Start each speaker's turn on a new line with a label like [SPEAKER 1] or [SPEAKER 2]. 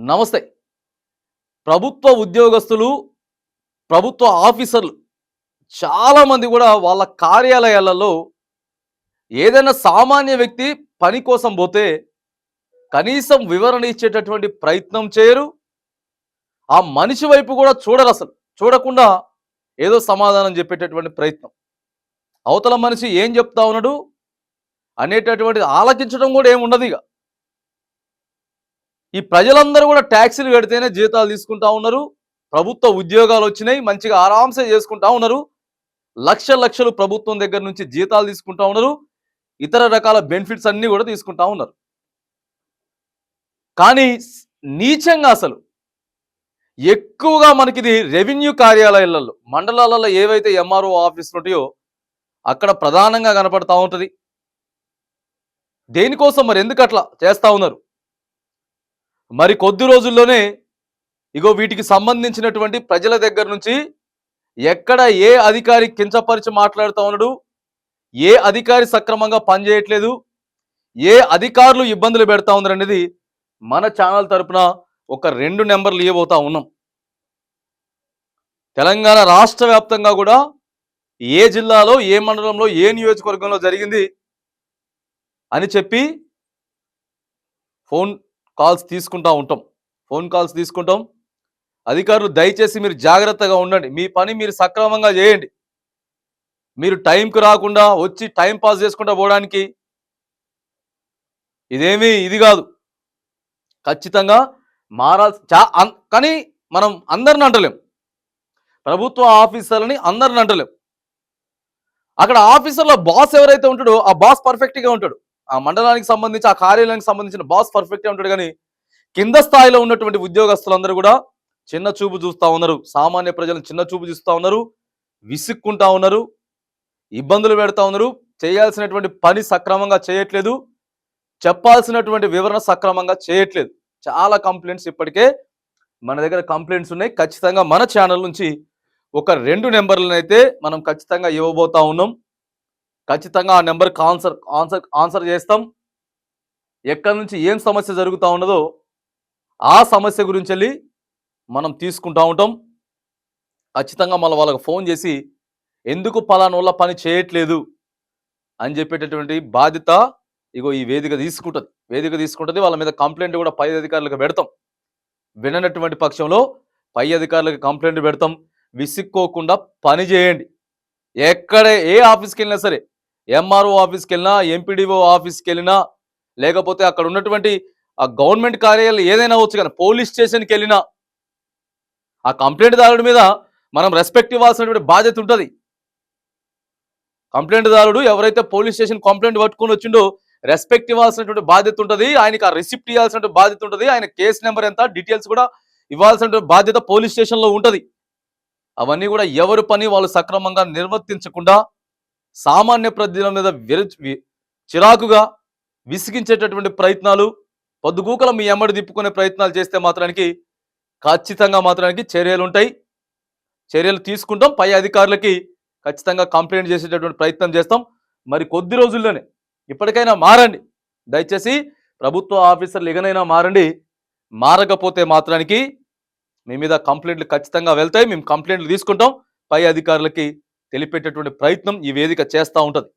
[SPEAKER 1] నమస్తే. ప్రభుత్వ ఉద్యోగస్తులు ప్రభుత్వ ఆఫీసర్లు చాలామంది కూడా వాళ్ళ కార్యాలయాలలో ఏదైనా సామాన్య వ్యక్తి పని కోసం పోతే కనీసం వివరణ ఇచ్చేటటువంటి ప్రయత్నం చేయరు. ఆ మనిషి వైపు కూడా చూడరు అసలు. చూడకుండా ఏదో సమాధానం చెప్పేటటువంటి ప్రయత్నం. అవతల మనిషి ఏం చెప్తా ఉన్నాడు అనేటటువంటి ఆలకించడం కూడా ఏమి ఇక. ఈ ప్రజలందరూ కూడా ట్యాక్సీలు కడితేనే జీతాలు తీసుకుంటా ఉన్నారు. ప్రభుత్వ ఉద్యోగాలు వచ్చినాయి మంచిగా ఆరాంసే చేసుకుంటా ఉన్నారు. లక్ష లక్షలు ప్రభుత్వం దగ్గర నుంచి జీతాలు తీసుకుంటా ఉన్నారు. ఇతర రకాల బెనిఫిట్స్ అన్నీ కూడా తీసుకుంటా ఉన్నారు. కానీ నీచంగా అసలు ఎక్కువగా మనకి ఇది రెవెన్యూ కార్యాలయాలలో మండలాలలో ఏవైతే ఎంఆర్ఓ ఆఫీసులు ఉంటాయో అక్కడ ప్రధానంగా కనపడతా ఉంటుంది. దేనికోసం మరి ఎందుకు అట్లా చేస్తా ఉన్నారు? మరి కొద్ది రోజుల్లోనే ఇగో వీటికి సంబంధించినటువంటి ప్రజల దగ్గర నుంచి ఎక్కడ ఏ అధికారి కించపరిచి మాట్లాడుతూ ఉన్నాడు ఏ అధికారి సక్రమంగా పనిచేయట్లేదు ఏ అధికారులు ఇబ్బందులు పెడతా ఉన్నారు అనేది మన ఛానల్ తరపున ఒక రెండు నెంబర్లు ఇవ్వబోతా ఉన్నాం. తెలంగాణ రాష్ట్ర వ్యాప్తంగా కూడా ఏ జిల్లాలో ఏ మండలంలో ఏ నియోజకవర్గంలో జరిగింది అని చెప్పి ఫోన్ కాల్స్ తీసుకుంటూ ఉంటాం. ఫోన్ కాల్స్ తీసుకుంటాం. అధికారులు దయచేసి మీరు జాగ్రత్తగా ఉండండి. మీ పని మీరు సక్రమంగా చేయండి. మీరు టైంకి రాకుండా వచ్చి టైం పాస్ చేసుకుంటూ పోవడానికి ఇదేమీ ఇది కాదు. ఖచ్చితంగా మారాల్సి చా కానీ మనం అందరిని అంటలేం. ప్రభుత్వ ఆఫీసర్లని అందరిని అంటలేం. అక్కడ ఆఫీసర్లో బాస్ ఎవరైతే ఉంటాడో ఆ బాస్ పర్ఫెక్ట్గా ఉంటాడు. ఆ మండలానికి సంబంధించి ఆ కార్యాలయానికి సంబంధించిన బాస్ పర్ఫెక్ట్గా ఉంటాడు. కానీ కింద స్థాయిలో ఉన్నటువంటి ఉద్యోగస్తులందరూ కూడా చిన్న చూపు చూస్తూ ఉన్నారు. సామాన్య ప్రజలను చిన్న చూపు చూస్తూ ఉన్నారు. విసుక్కుంటా ఉన్నారు. ఇబ్బందులు పెడతా ఉన్నారు. చేయాల్సినటువంటి పని సక్రమంగా చేయట్లేదు. చెప్పాల్సినటువంటి వివరణ సక్రమంగా చేయట్లేదు. చాలా కంప్లైంట్స్ ఇప్పటికే మన దగ్గర కంప్లైంట్స్ ఉన్నాయి. ఖచ్చితంగా మన ఛానల్ నుంచి ఒక రెండు నెంబర్లను అయితే మనం ఖచ్చితంగా ఇవ్వబోతా ఉన్నాం. ఖచ్చితంగా ఆ నెంబర్కి ఆన్సర్ ఆన్సర్ ఆన్సర్ చేస్తాం. ఎక్కడి నుంచి ఏం సమస్య జరుగుతూ ఉన్నదో ఆ సమస్య గురించి వెళ్ళి మనం తీసుకుంటూ ఉంటాం. ఖచ్చితంగా మళ్ళీ వాళ్ళకి ఫోన్ చేసి ఎందుకు పలానా పని చేయట్లేదు అని చెప్పేటటువంటి బాధ్యత ఇగో ఈ వేదిక తీసుకుంటుంది. వేదిక తీసుకుంటుంది. వాళ్ళ మీద కంప్లైంట్ కూడా పై అధికారులకు పెడతాం. విననటువంటి పక్షంలో పై అధికారులకు కంప్లైంట్ పెడతాం. విసుక్కోకుండా పని చేయండి. ఎక్కడ ఏ ఆఫీస్కి వెళ్ళినా సరే ఎంఆర్ఓ ఆఫీస్కి వెళ్ళినా ఎంపీడీఓ ఆఫీస్కి వెళ్ళినా లేకపోతే అక్కడ ఉన్నటువంటి ఆ గవర్నమెంట్ కార్యాలయం ఏదైనా వచ్చు కానీ పోలీస్ స్టేషన్కి వెళ్ళినా ఆ కంప్లైంట్ దారుడి మీద మనం రెస్పెక్ట్ ఇవ్వాల్సినటువంటి బాధ్యత ఉంటుంది. కంప్లైంట్ దారుడు ఎవరైతే పోలీస్ స్టేషన్ కంప్లైంట్ పట్టుకొని వచ్చిండో రెస్పెక్ట్ ఇవ్వాల్సినటువంటి బాధ్యత ఉంటుంది. ఆయనకి ఆ రిసిప్ట్ ఇవ్వాల్సినటువంటి బాధ్యత ఉంటుంది. ఆయన కేసు నెంబర్ ఎంత డీటెయిల్స్ కూడా ఇవ్వాల్సినటువంటి బాధ్యత పోలీస్ స్టేషన్లో ఉంటుంది. అవన్నీ కూడా ఎవరి పని వాళ్ళు సక్రమంగా నిర్వర్తించకుండా సామాన్య ప్రజల మీద విర చిరాకుగా విసిగించేటటువంటి ప్రయత్నాలు పొద్దుగూకల మీ ఎమ్మడి తిప్పుకునే ప్రయత్నాలు చేస్తే మాత్రానికి ఖచ్చితంగా మాత్రానికి చర్యలు ఉంటాయి. చర్యలు తీసుకుంటాం. పై అధికారులకి ఖచ్చితంగా కంప్లైంట్ చేసేటటువంటి ప్రయత్నం చేస్తాం. మరి కొద్ది రోజుల్లోనే ఇప్పటికైనా మారండి. దయచేసి ప్రభుత్వ ఆఫీసర్లు ఎగనైనా మారండి. మారకపోతే మాత్రానికి మీ మీద కంప్లైంట్లు ఖచ్చితంగా వెళ్తాయి. మేము కంప్లైంట్లు తీసుకుంటాం. పై అధికారులకి తెలిపేటటువంటి ప్రయత్నం ఈ వేదిక చేస్తూ ఉంటుంది.